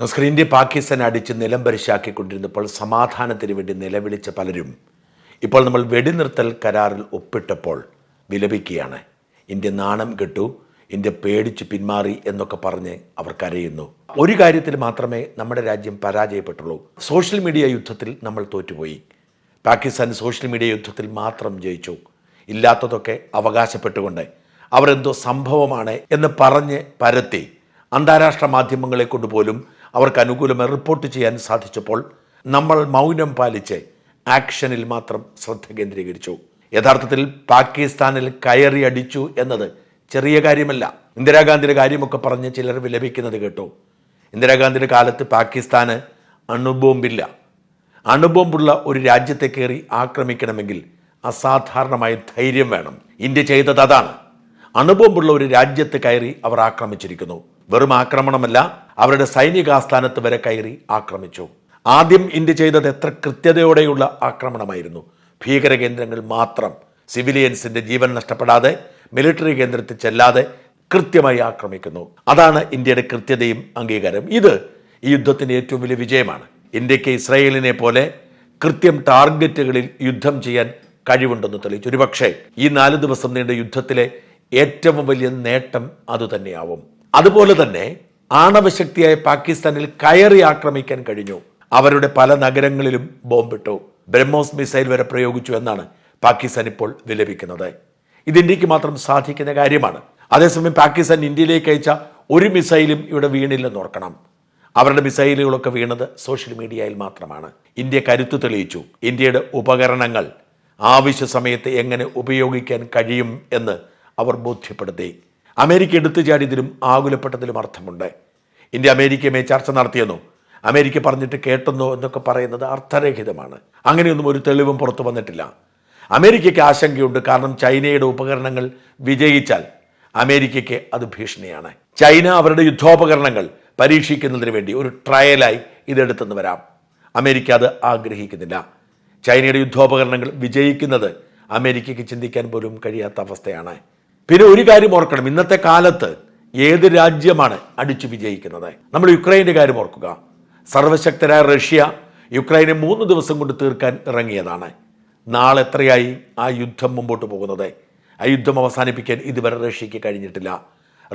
നമസ്കാരം ഇന്ത്യ പാകിസ്ഥാൻ അടിച്ച് നിലം പരിശാക്കിക്കൊണ്ടിരുന്നപ്പോൾ സമാധാനത്തിന് വേണ്ടി നിലവിളിച്ച പലരും ഇപ്പോൾ നമ്മൾ വെടിനിർത്തൽ കരാറിൽ ഒപ്പിട്ടപ്പോൾ വിലപിക്കുകയാണ്. ഇന്ത്യ നാണം കെട്ടു ഇന്ത്യ പേടിച്ച് പിന്മാറി എന്നൊക്കെ പറഞ്ഞ് അവർ കരയുന്നു. ഒരു കാര്യത്തിൽ മാത്രമേ നമ്മുടെ രാജ്യം പരാജയപ്പെട്ടുള്ളൂ. സോഷ്യൽ മീഡിയ യുദ്ധത്തിൽ നമ്മൾ തോറ്റുപോയി. പാകിസ്ഥാൻ സോഷ്യൽ മീഡിയ യുദ്ധത്തിൽ മാത്രം ജയിച്ചു. ഇല്ലാത്തതൊക്കെ അവകാശപ്പെട്ടുകൊണ്ട് അവരെന്തോ സംഭവമാണ് എന്ന് പറഞ്ഞ് പരത്തി അന്താരാഷ്ട്ര മാധ്യമങ്ങളെ കൊണ്ടുപോലും അവർക്ക് അനുകൂലമായി റിപ്പോർട്ട് ചെയ്യാൻ സാധിച്ചപ്പോൾ നമ്മൾ മൗനം പാലിച്ച് ആക്ഷനിൽ മാത്രം ശ്രദ്ധ കേന്ദ്രീകരിച്ചു. യഥാർത്ഥത്തിൽ പാകിസ്ഥാനിൽ കയറി അടിച്ചു എന്നത് ചെറിയ കാര്യമല്ല. ഇന്ദിരാഗാന്ധിയുടെ കാര്യമൊക്കെ പറഞ്ഞ് ചിലർ വിലപിക്കുന്നത് കേട്ടു. ഇന്ദിരാഗാന്ധിയുടെ കാലത്ത് പാകിസ്ഥാന് അണുബോംബില്ല. അണുബോംബുള്ള ഒരു രാജ്യത്തെ കയറി ആക്രമിക്കണമെങ്കിൽ അസാധാരണമായ ധൈര്യം വേണം. ഇന്ത്യ ചെയ്തത് അതാണ്. അണുബോംബുള്ള ഒരു രാജ്യത്ത് കയറി അവർ ആക്രമിച്ചിരിക്കുന്നു. വെറും ആക്രമണമല്ല അവരുടെ സൈനിക ആസ്ഥാനത്ത് വരെ കയറി ആക്രമിച്ചു. ആദ്യം ഇന്ത്യ ചെയ്തത് എത്ര കൃത്യതയോടെയുള്ള ആക്രമണമായിരുന്നു. ഭീകര കേന്ദ്രങ്ങൾ മാത്രം സിവിലിയൻസിന്റെ ജീവൻ നഷ്ടപ്പെടാതെ മിലിറ്ററി കേന്ദ്രത്തിൽ ചെല്ലാതെ കൃത്യമായി ആക്രമിക്കുന്നു. അതാണ് ഇന്ത്യയുടെ കൃത്യതയും അംഗീകാരം ഇത് ഈ യുദ്ധത്തിന്റെ ഏറ്റവും വലിയ വിജയമാണ്. ഇന്ത്യയ്ക്ക് ഇസ്രായേലിനെ പോലെ കൃത്യം ടാർഗറ്റുകളിൽ യുദ്ധം ചെയ്യാൻ കഴിവുണ്ടെന്ന് തെളിയിച്ചു. ഒരുപക്ഷെ ഈ നാല് ദിവസം നീണ്ട യുദ്ധത്തിലെ ഏറ്റവും വലിയ നേട്ടം അതുതന്നെയാവും. അതുപോലെ തന്നെ ആണവശക്തിയായ പാകിസ്ഥാനിൽ കയറി ആക്രമിക്കാൻ കഴിഞ്ഞു. അവരുടെ പല നഗരങ്ങളിലും ബോംബിട്ടു. ബ്രഹ്മോസ് മിസൈൽ വരെ പ്രയോഗിച്ചു എന്നാണ് പാകിസ്ഥാൻ ഇപ്പോൾ വിലപിക്കുന്നത്. ഇത് ഇന്ത്യയ്ക്ക് മാത്രം സാധിക്കുന്ന കാര്യമാണ്. അതേസമയം പാകിസ്ഥാൻ ഇന്ത്യയിലേക്ക് അയച്ച ഒരു മിസൈലും ഇവിടെ വീണില്ലെന്ന് ഓർക്കണം. അവരുടെ മിസൈലുകളൊക്കെ വീണത് സോഷ്യൽ മീഡിയയിൽ മാത്രമാണ്. ഇന്ത്യ കരുത്തു തെളിയിച്ചു. ഇന്ത്യയുടെ ഉപകരണങ്ങൾ ആവശ്യ സമയത്ത് എങ്ങനെ ഉപയോഗിക്കാൻ കഴിയും എന്ന് അവർ ബോധ്യപ്പെടുത്തി. അമേരിക്ക എടുത്തു ചാടിയതിലും ആകുലപ്പെട്ടതിലും അർത്ഥമുണ്ട്. ഇന്ത്യ അമേരിക്കയുമായി ചർച്ച നടത്തിയെന്നോ അമേരിക്ക പറഞ്ഞിട്ട് കേട്ടെന്നോ എന്നൊക്കെ പറയുന്നത് അർത്ഥരഹിതമാണ്. അങ്ങനെയൊന്നും ഒരു തെളിവും പുറത്തു വന്നിട്ടില്ല. അമേരിക്കയ്ക്ക് ആശങ്കയുണ്ട്. കാരണം ചൈനയുടെ ഉപകരണങ്ങൾ വിജയിച്ചാൽ അമേരിക്കയ്ക്ക് അത് ഭീഷണിയാണ്. ചൈന അവരുടെ യുദ്ധോപകരണങ്ങൾ പരീക്ഷിക്കുന്നതിന് വേണ്ടി ഒരു ട്രയലായി ഇതെടുത്തെന്ന് വരാം. അമേരിക്ക അത് ആഗ്രഹിക്കുന്നില്ല. ചൈനയുടെ യുദ്ധോപകരണങ്ങൾ വിജയിക്കുന്നത് അമേരിക്കയ്ക്ക് ചിന്തിക്കാൻ പോലും കഴിയാത്ത അവസ്ഥയാണ്. പിന്നെ ഒരു കാര്യം ഓർക്കണം. ഇന്നത്തെ കാലത്ത് ഏത് രാജ്യമാണ് അടിച്ചു വിജയിക്കുന്നത്? നമ്മൾ യുക്രൈന്റെ കാര്യം ഓർക്കുക. സർവശക്തരായ റഷ്യ യുക്രൈനെ മൂന്ന് ദിവസം കൊണ്ട് തീർക്കാൻ ഇറങ്ങിയതാണ്. നാളെ എത്രയായി ആ യുദ്ധം മുമ്പോട്ട് പോകുന്നത്? ആ യുദ്ധം അവസാനിപ്പിക്കാൻ ഇതുവരെ റഷ്യക്ക് കഴിഞ്ഞിട്ടില്ല.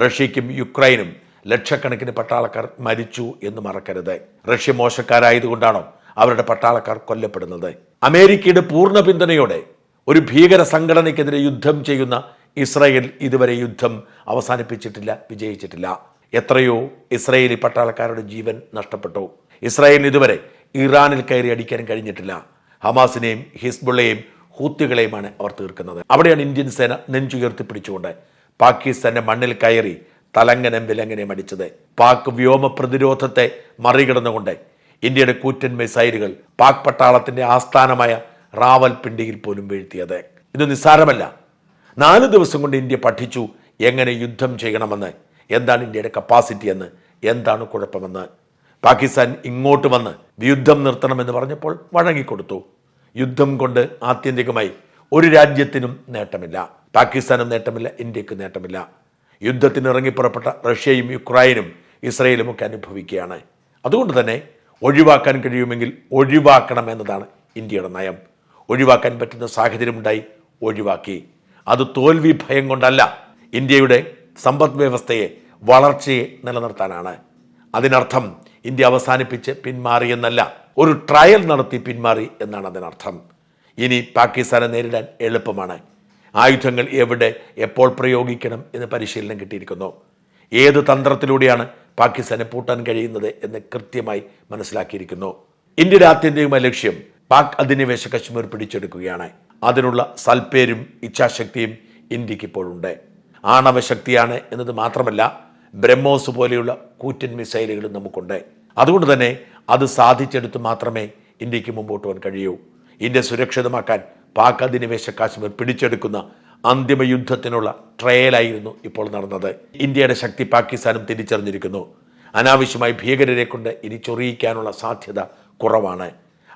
റഷ്യയ്ക്കും യുക്രൈനും ലക്ഷക്കണക്കിന് പട്ടാളക്കാർ മരിച്ചു എന്ന് മറക്കരുത്. റഷ്യ മോശക്കാരായതുകൊണ്ടാണോ അവരുടെ പട്ടാളക്കാർ കൊല്ലപ്പെടുന്നത്? അമേരിക്കയുടെ പൂർണ പിന്തുണയോടെ ഒരു ഭീകര സംഘടനയ്ക്കെതിരെ യുദ്ധം ചെയ്യുന്ന ഇസ്രായേൽ ഇതുവരെ യുദ്ധം അവസാനിപ്പിച്ചിട്ടില്ല വിജയിച്ചിട്ടില്ല. എത്രയോ ഇസ്രയേലി പട്ടാളക്കാരുടെ ജീവൻ നഷ്ടപ്പെട്ടു. ഇസ്രായേലിന് ഇതുവരെ ഇറാനിൽ കയറി അടിക്കാൻ കഴിഞ്ഞിട്ടില്ല. ഹമാസിനെയും ഹിസ്ബുള്ളയെയും ഹൂത്തികളെയുമാണ് അവർ തീർക്കുന്നത്. അവിടെയാണ് ഇന്ത്യൻ സേന നെഞ്ചുയർത്തി പിടിച്ചുകൊണ്ട് പാകിസ്ഥാന്റെ മണ്ണിൽ കയറി തലങ്ങനം വിലങ്ങനെയും അടിച്ചത്. പാക് വ്യോമ പ്രതിരോധത്തെ മറികടന്നുകൊണ്ട് ഇന്ത്യയുടെ കൂറ്റൻ മിസൈലുകൾ പാക് പട്ടാളത്തിന്റെ ആസ്ഥാനമായ റാവൽപിണ്ടിയിൽ പോലും വീഴ്ത്തിയത്. ഇത് നിസ്സാരമല്ല. നാല് ദിവസം കൊണ്ട് ഇന്ത്യ പഠിച്ചു. എങ്ങനെ യുദ്ധം ചെയ്യണമെന്ന്? എന്താണ് ഇന്ത്യയുടെ കപ്പാസിറ്റി എന്ന്? എന്താണ് കുഴപ്പമെന്ന്? പാകിസ്ഥാൻ ഇങ്ങോട്ട് വന്ന് യുദ്ധം നിർത്തണമെന്ന് പറഞ്ഞപ്പോൾ വഴങ്ങിക്കൊടുത്തു. യുദ്ധം കൊണ്ട് ആത്യന്തികമായി ഒരു രാജ്യത്തിനും നേട്ടമില്ല. പാകിസ്ഥാനും നേട്ടമില്ല ഇന്ത്യയ്ക്ക് നേട്ടമില്ല. യുദ്ധത്തിന് ഇറങ്ങിപ്പുറപ്പെട്ട റഷ്യയും യുക്രൈനും ഇസ്രയേലും ഒക്കെ അനുഭവിക്കുകയാണ്. അതുകൊണ്ട് തന്നെ ഒഴിവാക്കാൻ കഴിയുമെങ്കിൽ ഒഴിവാക്കണം എന്നതാണ് ഇന്ത്യയുടെ നയം. ഒഴിവാക്കാൻ പറ്റുന്ന സാഹചര്യമുണ്ടായി ഒഴിവാക്കി. അത് തോൽവി ഭയം കൊണ്ടല്ല. ഇന്ത്യയുടെ സമ്പദ് വ്യവസ്ഥയെ വളർച്ചയെ നിലനിർത്താനാണ്. അതിനർത്ഥം ഇന്ത്യ അവസാനിപ്പിച്ച് പിന്മാറിയെന്നല്ല ഒരു ട്രയൽ നടത്തി പിന്മാറി എന്നാണ് അതിനർത്ഥം. ഇനി പാകിസ്ഥാനെ നേരിടാൻ എളുപ്പമാണ്. ആയുധങ്ങൾ എവിടെ എപ്പോൾ പ്രയോഗിക്കണം എന്ന് പരിശീലനം കിട്ടിയിരിക്കുന്നു. ഏത് തന്ത്രത്തിലൂടെയാണ് പാകിസ്ഥാനെ പൂട്ടാൻ കഴിയുന്നത് എന്ന് കൃത്യമായി മനസ്സിലാക്കിയിരിക്കുന്നു. ഇന്ത്യയുടെ ആത്യന്തികമായ ലക്ഷ്യം പാക് അധിനിവേശ കശ്മീർ പിടിച്ചെടുക്കുകയാണ്. അതിനുള്ള സൽപ്പേരും ഇച്ഛാശക്തിയും ഇന്ത്യയ്ക്ക് ഇപ്പോഴുണ്ട്. ആണവശക്തിയാണ് എന്നത് മാത്രമല്ല ബ്രഹ്മോസ് പോലെയുള്ള കൂറ്റൻ മിസൈലുകളും നമുക്കുണ്ട്. അതുകൊണ്ട് തന്നെ അത് സാധിച്ചെടുത്ത് മാത്രമേ ഇന്ത്യയ്ക്ക് മുമ്പോട്ട് പോകാൻ കഴിയൂ. ഇന്ത്യ സുരക്ഷിതമാക്കാൻ പാക് അധിനിവേശ കാശ്മീർ പിടിച്ചെടുക്കുന്ന അന്തിമ യുദ്ധത്തിനുള്ള ട്രയലായിരുന്നു ഇപ്പോൾ നടന്നത്. ഇന്ത്യയുടെ ശക്തി പാകിസ്ഥാനും തിരിച്ചറിഞ്ഞിരിക്കുന്നു. അനാവശ്യമായി ഭീകരരെ കൊണ്ട് ഇനി ചൊറിയിക്കാനുള്ള സാധ്യത കുറവാണ്.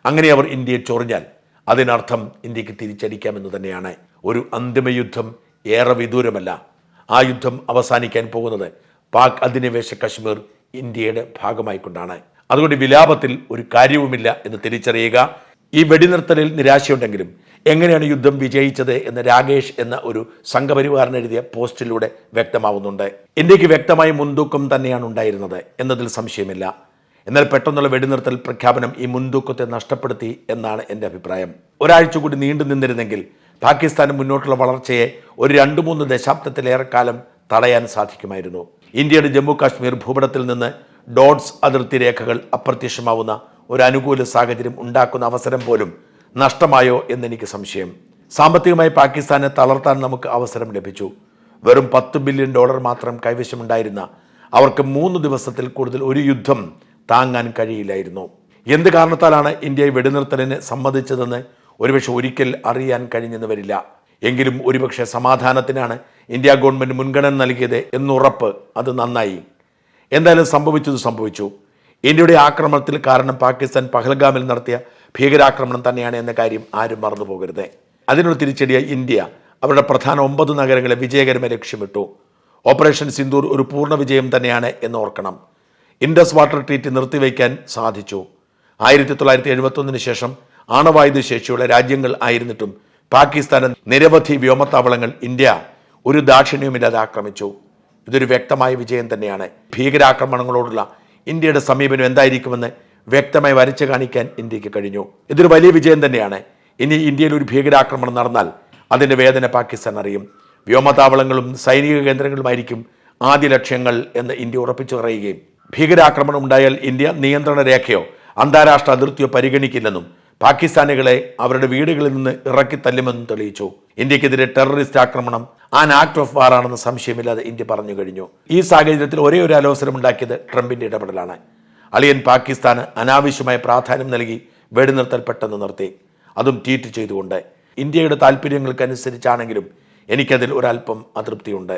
അങ്ങനെ അവർ ഇന്ത്യയെ ചൊറിഞ്ഞാൽ അതിനർത്ഥം ഇന്ത്യയ്ക്ക് തിരിച്ചടിക്കാമെന്ന് തന്നെയാണ്. ഒരു അന്തിമ യുദ്ധം ഏറെ വിദൂരമല്ല. ആ യുദ്ധം അവസാനിക്കാൻ പോകുന്നത് പാക് അധിനിവേശ കശ്മീർ ഇന്ത്യയുടെ ഭാഗമായിക്കൊണ്ടാണ്. അതുകൊണ്ട് വിലാപത്തിൽ ഒരു കാര്യവുമില്ല എന്ന് തിരിച്ചറിയുക. ഈ വെടിനിർത്തലിൽ നിരാശയുണ്ടെങ്കിലും എങ്ങനെയാണ് യുദ്ധം വിജയിച്ചത് എന്ന് രാകേഷ് എന്ന ഒരു സംഘപരിവാരൻ എഴുതിയ പോസ്റ്റിലൂടെ വ്യക്തമാവുന്നുണ്ട്. ഇന്ത്യയ്ക്ക് വ്യക്തമായ മുൻതൂക്കം തന്നെയാണ് ഉണ്ടായിരുന്നത് എന്നതിൽ സംശയമില്ല. എന്നാൽ പെട്ടെന്നുള്ള വെടിനിർത്തൽ പ്രഖ്യാപനം ഈ മുൻതൂക്കത്തെ നഷ്ടപ്പെടുത്തി എന്നാണ് എന്റെ അഭിപ്രായം. ഒരാഴ്ച കൂടി നീണ്ടു നിന്നിരുന്നെങ്കിൽ പാകിസ്ഥാന് മുന്നോട്ടുള്ള വളർച്ചയെ ഒരു രണ്ട് മൂന്ന് ദശാബ്ദത്തിലേറെ കാലം തടയാൻ സാധിക്കുമായിരുന്നു. ഇന്ത്യയുടെ ജമ്മു കാശ്മീർ ഭൂപടത്തിൽ നിന്ന് ഡോട്ട്സ് അതിർത്തി രേഖകൾ അപ്രത്യക്ഷമാവുന്ന ഒരു അനുകൂല സാഹചര്യം ഉണ്ടാക്കുന്ന അവസരം പോലും നഷ്ടമായോ എന്നെനിക്ക് സംശയം. സാമ്പത്തികമായി പാകിസ്ഥാനെ തളർത്താൻ നമുക്ക് അവസരം ലഭിച്ചു. വെറും പത്ത് ബില്യൺ ഡോളർ മാത്രം കൈവശമുണ്ടായിരുന്ന അവർക്ക് മൂന്ന് ദിവസത്തിൽ കൂടുതൽ ഒരു യുദ്ധം താങ്ങാൻ കഴിയില്ലായിരുന്നു. എന്ത് കാരണത്താലാണ് ഇന്ത്യ വെടിനിർത്തലിന് സമ്മതിച്ചതെന്ന് ഒരുപക്ഷെ ഒരിക്കൽ അറിയാൻ കഴിഞ്ഞെന്ന് വരില്ല. എങ്കിലും ഒരുപക്ഷെ സമാധാനത്തിനാണ് ഇന്ത്യ ഗവൺമെന്റ് മുൻഗണന നൽകിയത് എന്നുറപ്പ് അത് നന്നായി. എന്തായാലും സംഭവിച്ചത് സംഭവിച്ചു. ഇന്ത്യയുടെ ആക്രമണത്തിൽ കാരണം പാകിസ്ഥാൻ പഹൽഗാമിൽ നടത്തിയ ഭീകരാക്രമണം തന്നെയാണ് എന്ന കാര്യം ആരും മറന്നു പോകരുത്. അതിനൊരു തിരിച്ചടിയ ഇന്ത്യ അവരുടെ പ്രധാന ഒമ്പത് നഗരങ്ങളെ വിജയകരമായി ലക്ഷ്യമിട്ടു. ഓപ്പറേഷൻ സിന്ദൂർ ഒരു പൂർണ വിജയം തന്നെയാണ് എന്ന് ഓർക്കണം. ഇൻഡസ് വാട്ടർ ട്രീറ്റ് നിർത്തിവെക്കാൻ സാധിച്ചു. ആയിരത്തി തൊള്ളായിരത്തി എഴുപത്തൊന്നിന് ശേഷം ആണവായുധ ശേഷിയുള്ള രാജ്യങ്ങൾ ആയിരുന്നിട്ടും പാകിസ്ഥാന് നിരവധി വ്യോമത്താവളങ്ങൾ ഇന്ത്യ ഒരു ദാക്ഷിണ്യവുമില്ലാതെ ആക്രമിച്ചു. ഇതൊരു വ്യക്തമായ വിജയം തന്നെയാണ്. ഭീകരാക്രമണങ്ങളോടുള്ള ഇന്ത്യയുടെ സമീപനം എന്തായിരിക്കുമെന്ന് വ്യക്തമായി വരച്ചു കാണിക്കാൻ ഇന്ത്യയ്ക്ക് കഴിഞ്ഞു. ഇതൊരു വലിയ വിജയം തന്നെയാണ്. ഇനി ഇന്ത്യയിൽ ഒരു ഭീകരാക്രമണം നടന്നാൽ അതിന്റെ വേദന പാകിസ്ഥാൻ അറിയും. വ്യോമതാവളങ്ങളും സൈനിക കേന്ദ്രങ്ങളുമായിരിക്കും ആദ്യ ലക്ഷ്യങ്ങൾ എന്ന് ഇന്ത്യ ഉറപ്പിച്ചു പറയുകയും ഭീകരാക്രമണം ഉണ്ടായാൽ ഇന്ത്യ നിയന്ത്രണ രേഖയോ അന്താരാഷ്ട്ര അതിർത്തിയോ പരിഗണിക്കില്ലെന്നും പാകിസ്ഥാനികളെ അവരുടെ വീടുകളിൽ നിന്ന് ഇറക്കി തല്ലുമെന്നും തെളിയിച്ചു. ഇന്ത്യക്കെതിരെ ടെററിസ്റ്റ് ആക്രമണം ആൻ ആക്ട് ഓഫ് വാർ ആണെന്ന സംശയമില്ലാതെ ഇന്ത്യ പറഞ്ഞു കഴിഞ്ഞു. ഈ സാഹചര്യത്തിൽ ഒരേ ഒരു അലോസരം ഉണ്ടാക്കിയത് ട്രംപിന്റെ ഇടപെടലാണ്. അളിയൻ പാകിസ്ഥാന് അനാവശ്യമായ പ്രാധാന്യം നൽകി വെടിനിർത്തൽ പെട്ടെന്ന് നിർത്തി. അതും ട്വീറ്റ് ചെയ്തുകൊണ്ട്. ഇന്ത്യയുടെ താല്പര്യങ്ങൾക്കനുസരിച്ചാണെങ്കിലും എനിക്കതിൽ ഒരല്പം അതൃപ്തിയുണ്ട്.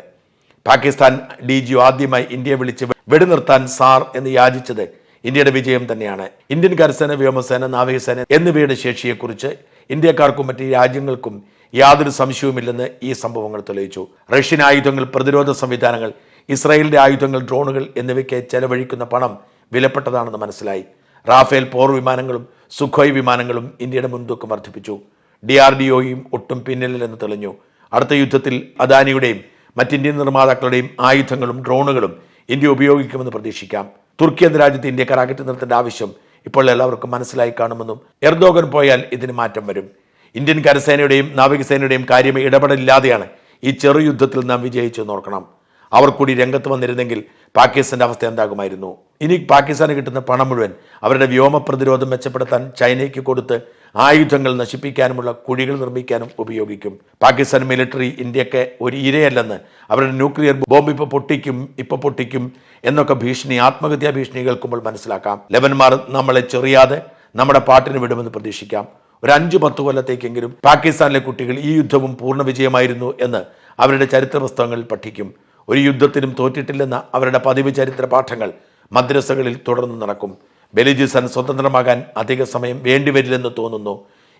പാകിസ്ഥാൻ ഡി ജി ആദ്യമായി ഇന്ത്യയെ വിളിച്ച് വെടിനിർത്താൻ സാർ എന്ന് യാചിച്ചത് ഇന്ത്യയുടെ വിജയം തന്നെയാണ്. ഇന്ത്യൻ കരസേന വ്യോമസേന നാവികസേന എന്നിവയുടെ ശേഷിയെക്കുറിച്ച് ഇന്ത്യക്കാർക്കും മറ്റ് രാജ്യങ്ങൾക്കും യാതൊരു സംശയവുമില്ലെന്ന് ഈ സംഭവങ്ങൾ തെളിയിച്ചു. റഷ്യൻ ആയുധങ്ങൾ പ്രതിരോധ സംവിധാനങ്ങൾ ഇസ്രായേലിന്റെ ആയുധങ്ങൾ ഡ്രോണുകൾ എന്നിവയ്ക്ക് ചെലവഴിക്കുന്ന പണം വിലപ്പെട്ടതാണെന്ന് മനസ്സിലായി. റാഫേൽ പോർ വിമാനങ്ങളും സുഖോയ് വിമാനങ്ങളും ഇന്ത്യയുടെ മുൻതൂക്കം വർദ്ധിപ്പിച്ചു. ഡി ആർ ഡി ഒയും ഒട്ടും പിന്നിലെന്ന് തെളിഞ്ഞു. അടുത്ത യുദ്ധത്തിൽ അദാനിയുടെയും മറ്റിന്ത്യൻ നിർമ്മാതാക്കളുടെയും ആയുധങ്ങളും ഡ്രോണുകളും ഇന്ത്യ ഉപയോഗിക്കുമെന്ന് പ്രതീക്ഷിക്കാം. തുർക്കി എന്ന രാജ്യത്ത് ഇന്ത്യക്കാർ അകറ്റി നിർത്തേണ്ട ആവശ്യം ഇപ്പോൾ എല്ലാവർക്കും മനസ്സിലായി കാണുമെന്നും എർദോഗൻ പോയാൽ ഇതിന് മാറ്റം വരും. ഇന്ത്യൻ കരസേനയുടെയും നാവികസേനയുടെയും കാര്യം ഇടപെടലില്ലാതെയാണ് ഈ ചെറു യുദ്ധത്തിൽ നാം വിജയിച്ചെന്ന് ഓർക്കണം. അവർ കൂടി രംഗത്ത് വന്നിരുന്നെങ്കിൽ പാകിസ്ഥാന്റെ അവസ്ഥ എന്താകുമായിരുന്നു? ഇനി പാകിസ്ഥാന് കിട്ടുന്ന പണം മുഴുവൻ അവരുടെ വ്യോമ പ്രതിരോധം മെച്ചപ്പെടുത്താൻ ചൈനയ്ക്ക് കൊടുത്ത് ആയുധങ്ങൾ നശിപ്പിക്കാനുമുള്ള കുഴികൾ നിർമ്മിക്കാനും ഉപയോഗിക്കും. പാകിസ്ഥാൻ മിലിറ്ററി ഇന്ത്യയ്ക്ക് ഒരു ഇരയല്ലെന്ന് അവരുടെ ന്യൂക്ലിയർ ബോംബ് ഇപ്പൊ പൊട്ടിക്കും ഇപ്പൊ പൊട്ടിക്കും എന്നൊക്കെ ഭീഷണി ആത്മഹത്യാ ഭീഷണി കേൾക്കുമ്പോൾ മനസ്സിലാക്കാം. ലെവന്മാർ നമ്മളെ ചെറിയാതെ നമ്മുടെ പാട്ടിന് വിടുമെന്ന് പ്രതീക്ഷിക്കാം. ഒരു അഞ്ചു പത്ത് കൊല്ലത്തേക്കെങ്കിലും പാകിസ്ഥാനിലെ കുട്ടികൾ ഈ യുദ്ധവും പൂർണ വിജയമായിരുന്നു എന്ന് അവരുടെ ചരിത്ര പുസ്തകങ്ങളിൽ പഠിക്കും. ഒരു യുദ്ധത്തിനും തോറ്റിട്ടില്ലെന്ന അവരുടെ പതിവ് ചരിത്ര പാഠങ്ങൾ മദ്രസകളിൽ തുടർന്ന് നടക്കും. ബെലിജിസൺ സ്വതന്ത്രമാകാൻ അധിക സമയം വേണ്ടിവരില്ലെന്ന് തോന്നുന്നു.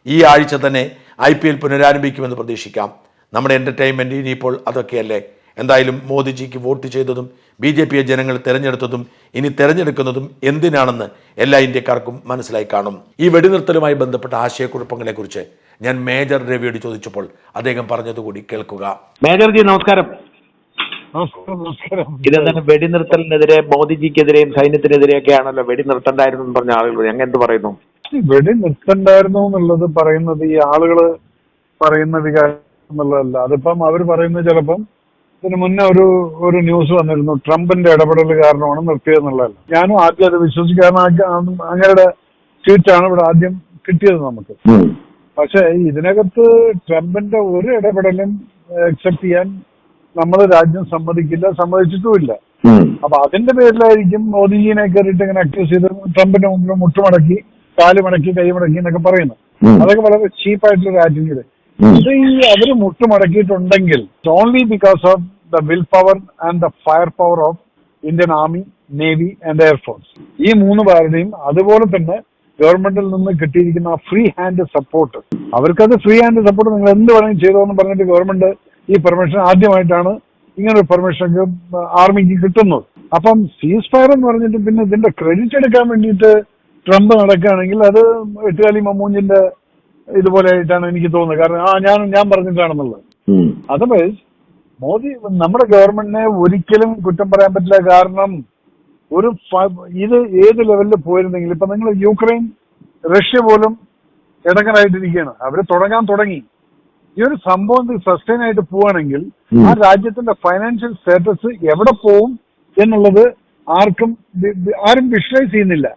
ഈ ആഴ്ച തന്നെ ഐ പി എൽ പുനരാരംഭിക്കുമെന്ന് പ്രതീക്ഷിക്കാം. നമ്മുടെ എന്റർടൈൻമെന്റ് ഇനിയിപ്പോൾ അതൊക്കെയല്ലേ? എന്തായാലും മോദിജിക്ക് വോട്ട് ചെയ്തതും ബി ജെ പിയെ ജനങ്ങൾ തെരഞ്ഞെടുത്തതും ഇനി തെരഞ്ഞെടുക്കുന്നതും എന്തിനാണെന്ന് എല്ലാ ഇന്ത്യക്കാർക്കും മനസ്സിലായി കാണും. ഈ വെടിനിർത്തലുമായി ബന്ധപ്പെട്ട ആശയക്കുഴപ്പങ്ങളെക്കുറിച്ച് ഞാൻ മേജർ രവിയോട് ചോദിച്ചപ്പോൾ അദ്ദേഹം പറഞ്ഞതുകൂടി കേൾക്കുക. മേജർജി നമസ്കാരം. ഇതെന്താണ് വെടിനിർത്തലിനെതിരെ മോദിജിക്കെതിരെയും സൈന്യത്തിനെതിരെയൊക്കെ ആണല്ലോ വെടിനിർത്തണ്ടായിരുന്നു എന്ന് പറഞ്ഞ ആളുകൾ ഞങ്ങൾ എന്ത് പറയുന്നു? വെടി നിർത്തണ്ടായിരുന്നു എന്നുള്ളത് പറയുന്നത് ഈ ആളുകൾ പറയുന്ന വികാരം എന്നുള്ളതല്ല. അതിപ്പം അവർ പറയുന്നത് ചിലപ്പം ഇതിന് മുന്നേ ഒരു ഒരു ന്യൂസ് വന്നിരുന്നു. ട്രംപിന്റെ ഇടപെടൽ കാരണമാണ് നിർത്തിയതെന്നുള്ളതല്ല ഞാനും ആദ്യം അത് വിശ്വസിക്കാൻ അങ്ങയുടെ ട്വീറ്റാണ് ഇവിടെ ആദ്യം കിട്ടിയത് നമുക്ക്. പക്ഷേ ഇതിനകത്ത് ട്രംപിന്റെ ഒരു ഇടപെടലും അക്സെപ്റ്റ് ചെയ്യാൻ നമ്മൾ രാജ്യം സമ്മതിക്കില്ല സമ്മതിച്ചിട്ടുമില്ല. അപ്പൊ അതിന്റെ പേരിലായിരിക്കും മോദിജിനെ കയറിയിട്ട് ഇങ്ങനെ അക്യൂസ് ചെയ്ത് ട്രംപിന്റെ മുമ്പിൽ മുട്ടുമടക്കി കാൽ മടക്കി കൈ മടക്കി എന്നൊക്കെ പറയുന്നു അതൊക്കെ വളരെ ചീപ്പായിട്ടുള്ള ആറ്റിറ്റ്യൂഡ് ഇത് ഈ അവർ മുട്ടുമടക്കിയിട്ടുണ്ടെങ്കിൽ only because of the will power and the fire power of Indian army navy and air force ഈ മൂന്ന് പേരുടെയും അതുപോലെ തന്നെ ഗവൺമെന്റിൽ നിന്ന് കിട്ടിയിരിക്കുന്ന ഫ്രീ ഹാൻഡ് സപ്പോർട്ട് അവർക്കത് ഫ്രീ ഹാൻഡ് സപ്പോർട്ട് നിങ്ങൾ എന്ത് വേണമെങ്കിലും ചെയ്തോ എന്ന് പറഞ്ഞിട്ട് ഗവൺമെന്റ് ഈ പെർമിഷൻ ആദ്യമായിട്ടാണ് ഇങ്ങനൊരു പെർമിഷൻ ആർമിക്ക് കിട്ടുന്നത്. അപ്പം സീസ് ഫയർ എന്ന് പറഞ്ഞിട്ട് പിന്നെ ഇതിന്റെ ക്രെഡിറ്റ് എടുക്കാൻ വേണ്ടിയിട്ട് ട്രംപ് നടക്കുകയാണെങ്കിൽ അത് എട്ടുകാലി മമ്മൂഞ്ഞിന്റെ ഇതുപോലെ ആയിട്ടാണ് എനിക്ക് തോന്നുന്നത്. കാരണം ആ ഞാൻ ഞാൻ പറഞ്ഞിട്ടാണെന്നുള്ളത്. അതർവൈസ് മോദി നമ്മുടെ ഗവൺമെന്റിനെ ഒരിക്കലും കുറ്റം പറയാൻ പറ്റില്ല. കാരണം ഒരു ഇത് ഏത് ലെവലിൽ പോയിരുന്നെങ്കിൽ ഇപ്പൊ നിങ്ങൾ യുക്രൈൻ റഷ്യ പോലും ഇടങ്ങനായിട്ടിരിക്കുകയാണ് അവർ തുടങ്ങാൻ തുടങ്ങി. ഈ ഒരു സംഭവം സസ്റ്റൈൻ ആയിട്ട് പോവാണെങ്കിൽ ആ രാജ്യത്തിന്റെ ഫൈനാൻഷ്യൽ സ്റ്റാറ്റസ് എവിടെ പോവും എന്നുള്ളത് ആർക്കും ആരും വിഷ്വലൈസ് ചെയ്യുന്നില്ല.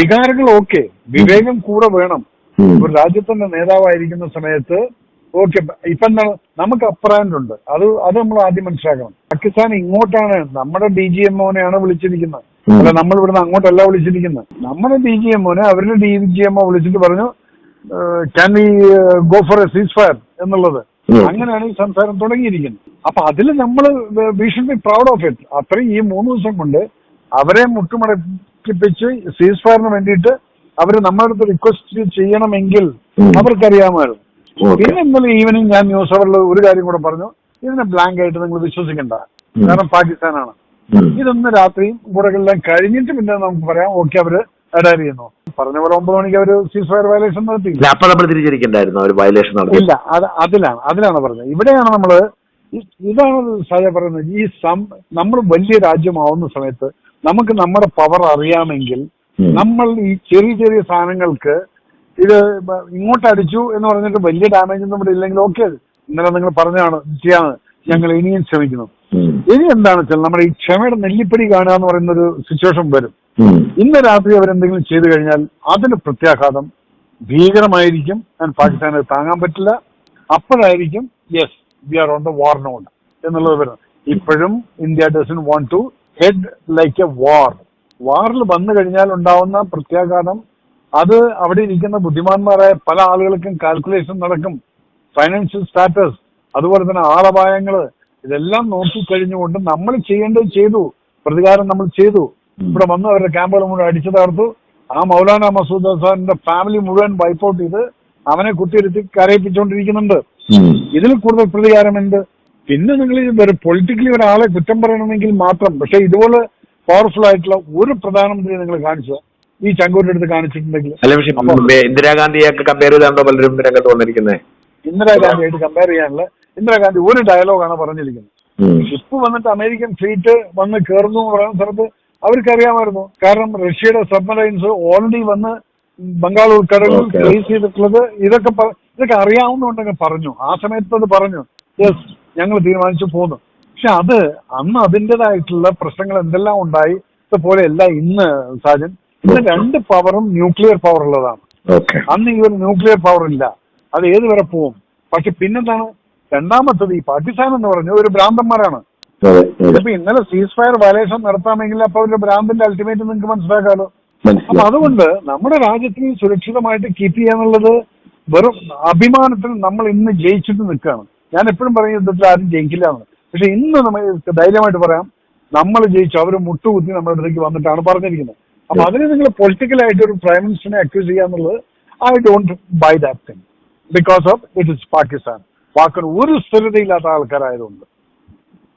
വികാരങ്ങൾ ഓക്കെ വിവേകം കൂടെ വേണം. ഒരു രാജ്യത്തിന്റെ നേതാവായിരിക്കുന്ന സമയത്ത് ഓക്കെ ഇപ്പൊ എന്താണ്? നമുക്ക് ഉണ്ട്. അത് അത് നമ്മൾ ആദ്യം മനസ്സിലാക്കണം. പാകിസ്ഥാൻ ഇങ്ങോട്ടാണ്. നമ്മുടെ ഡി ജി എംഒനെയാണ് വിളിച്ചിരിക്കുന്നത്. അല്ല നമ്മൾ ഇവിടുന്ന് അങ്ങോട്ടല്ല വിളിച്ചിരിക്കുന്നത്. നമ്മുടെ ഡി ജി എംഒനെ അവരുടെ ഡി ജി എംഒ വിളിച്ചിട്ട് പറഞ്ഞു can we go for a ceasefire എന്നുള്ളത്? അങ്ങനെയാണ് ഈ സംസാരം തുടങ്ങിയിരിക്കുന്നത്. അപ്പൊ അതിൽ നമ്മൾ we should be proud of it അത്രയും ഈ മൂന്ന് ദിവസം കൊണ്ട് അവരെ മുട്ടുമടക്കിപ്പിച്ച് സീസ് ഫയറിന് വേണ്ടിയിട്ട് അവർ നമ്മുടെ അടുത്ത് റിക്വസ്റ്റ് ചെയ്യണമെങ്കിൽ. അവർക്കറിയാമായിരുന്നു. പിന്നെ ഇന്നലെ ഈവനിങ് ഞാൻ ന്യൂസ് അവറിൽ ഒരു കാര്യം കൂടെ പറഞ്ഞു. ഇതിനെ ബ്ലാങ്ക് ആയിട്ട് നിങ്ങൾ വിശ്വസിക്കണ്ട. കാരണം പാകിസ്ഥാനാണ്. ഇതൊന്ന് രാത്രിയും കൂടെ എല്ലാം കഴിഞ്ഞിട്ട് പിന്നെ നമുക്ക് പറയാം. ഓക്കെ അവർ അഡയർ ചെയ്യുന്നു. പറഞ്ഞ പോലെ ഒമ്പത് മണിക്ക് അവർ സീസ് ഫയർ വയലേഷൻ നടത്തി അപ്പൊ നമ്മൾ തിരിച്ചിരിക്കണ്ടായിരുന്നു വയലേഷൻ നടത്തി ഇല്ല അത് അതിലാണ് അതിലാണ് പറഞ്ഞത്. ഇവിടെയാണ് നമ്മൾ ഇ- ഇതാണ് സാജ പറയുന്നത്. ഈ സം നമ്മൾ വലിയ രാജ്യമാവുന്ന സമയത്ത് നമുക്ക് നമ്മുടെ പവർ അറിയാമെങ്കിൽ നമ്മൾ ഈ ചെറിയ ചെറിയ സാധനങ്ങൾക്ക് ഇത് ഇങ്ങോട്ട് അടിച്ചു എന്ന് പറഞ്ഞിട്ട് വലിയ ഡാമേജ് ഒന്നും ഇവിടെ ഇല്ലെങ്കിൽ ഓക്കെ ഇന്നലെ നിങ്ങൾ പറഞ്ഞാണ് ചെയ്യാന്ന്. ഞങ്ങൾ ഇനിയും ശ്രമിക്കുന്നു ഇനി എന്താണെന്ന് വെച്ചാൽ നമ്മുടെ ഈ ക്ഷമയുടെ നെല്ലിപ്പടി കാണുക എന്ന് പറയുന്ന ഒരു സിറ്റുവേഷൻ വരും. ഇന്ന് രാത്രി അവരെന്തെങ്കിലും ചെയ്തു കഴിഞ്ഞാൽ അതിന് പ്രത്യാഘാതം ഭീകരമായിരിക്കും ഞാൻ പാകിസ്ഥാന് താങ്ങാൻ പറ്റില്ല. അപ്പോഴായിരിക്കും yes we are on the war not എന്നുള്ളത് വരുന്നത് ഇപ്പോഴും India doesn't want to head like a war വാറിൽ വന്നു കഴിഞ്ഞാൽ ഉണ്ടാവുന്ന പ്രത്യാഘാതം അത് അവിടെ ഇരിക്കുന്ന ബുദ്ധിമാന്മാരായ പല ആളുകൾക്കും കാൽക്കുലേഷൻ നടക്കും. ഫൈനാൻഷ്യൽ സ്റ്റാറ്റസ് അതുപോലെ തന്നെ ആളപായങ്ങൾ ഇതെല്ലാം നോക്കിക്കഴിഞ്ഞുകൊണ്ട് നമ്മൾ ചെയ്യേണ്ടത് ചെയ്തു പ്രതികാരം നമ്മൾ ചെയ്തു. ഇവിടെ വന്ന് അവരുടെ ക്യാമ്പുകൾ മുഴുവൻ അടിച്ചു തകർത്തു. ആ മൗലാന മസൂദ് അസാറിന്റെ ഫാമിലി മുഴുവൻ വൈപ്പൗട്ട് ചെയ്ത് അവനെ കുത്തിയിരുത്തി കരയിപ്പിച്ചുകൊണ്ടിരിക്കുന്നുണ്ട്. ഇതിൽ കൂടുതൽ പ്രതികാരം എന്ത് പിന്നെ നിങ്ങൾ പൊളിറ്റിക്കലി ഒരാളെ കുറ്റം പറയണമെങ്കിൽ മാത്രം പക്ഷെ ഇതുപോലെ പവർഫുൾ ആയിട്ടുള്ള ഒരു പ്രധാനമന്ത്രി നിങ്ങൾ കാണിച്ചത് ഈ ചങ്കൂരിന്റെ അടുത്ത് കാണിച്ചിട്ടുണ്ടെങ്കിൽ. അല്ല പക്ഷേ ഇന്ദിരാഗാന്ധിയൊക്കെ കമ്പയർ ചെയ്താണോ പലരും രംഗത്ത് വന്നിരിക്കുന്നത് ഇന്ദിരാഗാന്ധിയായിട്ട് കമ്പയർ ചെയ്യാനുള്ള ഇന്ദിരാഗാന്ധി ഒരു ഡയലോഗാണ് പറഞ്ഞിരിക്കുന്നത്. ഇപ്പൊ വന്നിട്ട് അമേരിക്കൻ ഫ്ലീറ്റ് വന്ന് കയറുന്നു പറയുന്ന സ്ഥലത്ത് അവർക്കറിയാമായിരുന്നു. കാരണം റഷ്യയുടെ സബ്മറൈൻസ് ഓൾറെഡി വന്ന് ബംഗാൾ ഉൾക്കടലിൽ ഫേസ് പ്ലേസ് ചെയ്തിട്ടുള്ളത്. ഇതൊക്കെ ഇതൊക്കെ അറിയാവുന്നുണ്ടെങ്കിൽ പറഞ്ഞു. ആ സമയത്ത് അത് പറഞ്ഞു. യെസ് ഞങ്ങൾ തീരുമാനിച്ചു പോന്നു. പക്ഷെ അത് അന്ന് അതിന്റെതായിട്ടുള്ള പ്രശ്നങ്ങൾ എന്തെല്ലാം ഉണ്ടായി? പോലെ അല്ല ഇന്ന് സാജൻ ഇന്ന് രണ്ട് പവറും ന്യൂക്ലിയർ പവർ ഉള്ളതാണ്. അന്ന് ഈ ഒരു ന്യൂക്ലിയർ പവർ ഇല്ല. അത് ഏത് വരെ പോവും? പക്ഷെ പിന്നെന്താണ്? രണ്ടാമത്തത് ഈ പാകിസ്ഥാൻ എന്ന് പറഞ്ഞ ഒരു ഭ്രാന്തന്മാരാണ്. ഇപ്പൊ ഇന്നലെ സീസ് ഫയർ വയലേഷൻ നടത്താമെങ്കിൽ അപ്പൊ അവരുടെ ഭ്രാന്തിന്റെ അൾട്ടിമേറ്റ് നിങ്ങൾക്ക് മനസ്സിലാക്കാമല്ലോ അപ്പൊ അതുകൊണ്ട് നമ്മുടെ രാജ്യത്തിന് സുരക്ഷിതമായിട്ട് കീപ്പ് ചെയ്യാന്നുള്ളത് വെറും അഭിമാനത്തിന് നമ്മൾ ഇന്ന് ജയിച്ചിട്ട് നിൽക്കുകയാണ്. ഞാൻ എപ്പോഴും പറയും യുദ്ധത്തിൽ ആരും ജയിക്കില്ല എന്ന്. പക്ഷെ ഇന്ന് നമ്മൾ ധൈര്യമായിട്ട് പറയാം. നമ്മൾ ജയിച്ചു അവർ മുട്ടുകുത്തി നമ്മുടെ അടുത്തേക്ക് വന്നിട്ടാണ് പറഞ്ഞിരിക്കുന്നത്. അപ്പൊ അതിന് നിങ്ങൾ പൊളിറ്റിക്കലായിട്ട് ഒരു പ്രൈം മിനിസ്റ്ററിനെ അക്യൂസ് ചെയ്യാന്നുള്ളത് I don't buy that thing because of it is Pakistan വാക്കിന് ഒരു സ്ഥിരതയില്ലാത്ത ആൾക്കാരായതുകൊണ്ട്.